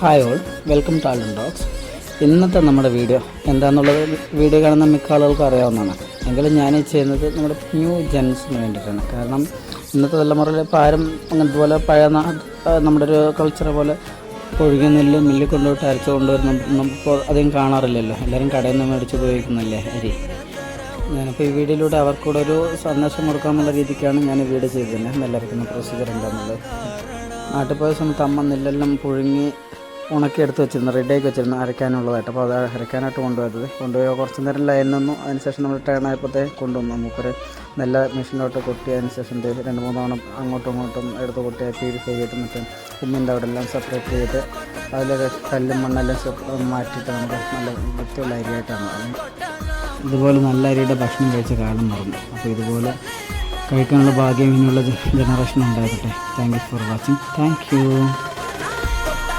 Hi all welcome to Alden Docs ഇന്നത്തെ നമ്മുടെ video എന്താണെന്നുള്ളത് വീഡിയോ കാണുന്ന മിക്ക ആളുകൾക്ക് അറിയാവുന്നതാണ്. എങ്കിലും ഞാൻ ചെയ്യുന്നത് നമ്മുടെ ന്യൂ ജെൻസിന് വേണ്ടിയിട്ടാണ്. കാരണം ഇന്നത്തെ തലമുറയിൽ ഇപ്പോൾ ആരും അങ്ങനത്തെ പോലെ പഴയ നമ്മുടെ ഒരു കൾച്ചർ പോലെ ഒഴുകിയ നെല്ല് മില്ലിൽ കൊണ്ടുപോയിട്ട് അരച്ച് കൊണ്ടുവരുന്ന നമുക്കിപ്പോൾ അധികം കാണാറില്ലല്ലോ. എല്ലാവരും കടയിൽ നിന്ന് മേടിച്ച് ഉപയോഗിക്കുന്നില്ലേ അരി? ഞാനിപ്പോൾ ഈ വീഡിയോയിലൂടെ അവർക്കൂടെ ഒരു സന്ദേശം കൊടുക്കാമെന്നുള്ള രീതിക്കാണ് ഞാൻ ഈ വീഡിയോ ചെയ്തത് നെല്ലരക്കുന്ന പ്രൊസീജിയർ എന്താണെന്നുള്ളത് നാട്ടിൽ പോയ സമയത്ത് അമ്മ നെല്ലെല്ലാം പുഴുങ്ങി ഉണക്കി എടുത്ത് വെച്ചിരുന്നു റെഡിയാക്കി വെച്ചിരുന്നു അരയ്ക്കാനുള്ളതായിട്ട് അപ്പോൾ അത് അരയ്ക്കാനായിട്ട് കൊണ്ടുപോയത്. കൊണ്ടുപോയി കുറച്ച് നേരം ലൈൻ നിന്നു. അതിനുശേഷം നമ്മൾ ടേൺ ആയപ്പോഴത്തേ കൊണ്ടുവന്നു. മൂപ്പര് നല്ല മെഷീനിലോട്ട് കൊട്ടി അതിനുശേഷം രണ്ട് മൂന്ന് തവണ അങ്ങോട്ടും ഇങ്ങോട്ടും എടുത്ത് കൊട്ടി പ്യൂരിഫൈ ചെയ്തിട്ട് മറ്റേ ഉമ്മിന്റെ അവിടെ എല്ലാം സെപ്പറേറ്റ് ചെയ്തിട്ട് അതിലൊക്കെ കല്ലും മണ്ണെല്ലാം മാറ്റിയിട്ട് നമുക്ക് നല്ല വൃത്തിയുള്ള അരിയായിട്ടാണ്. ഇതുപോലെ നല്ല അരിയുടെ ഭക്ഷണം കഴിച്ച കാലം മറന്നു. അപ്പോൾ ഇതുപോലെ കഴിക്കാനുള്ള ഭാഗ്യം ഇനിയുള്ള ജനറേഷൻ ഉണ്ടാകട്ടെ. Thank you for watching thank you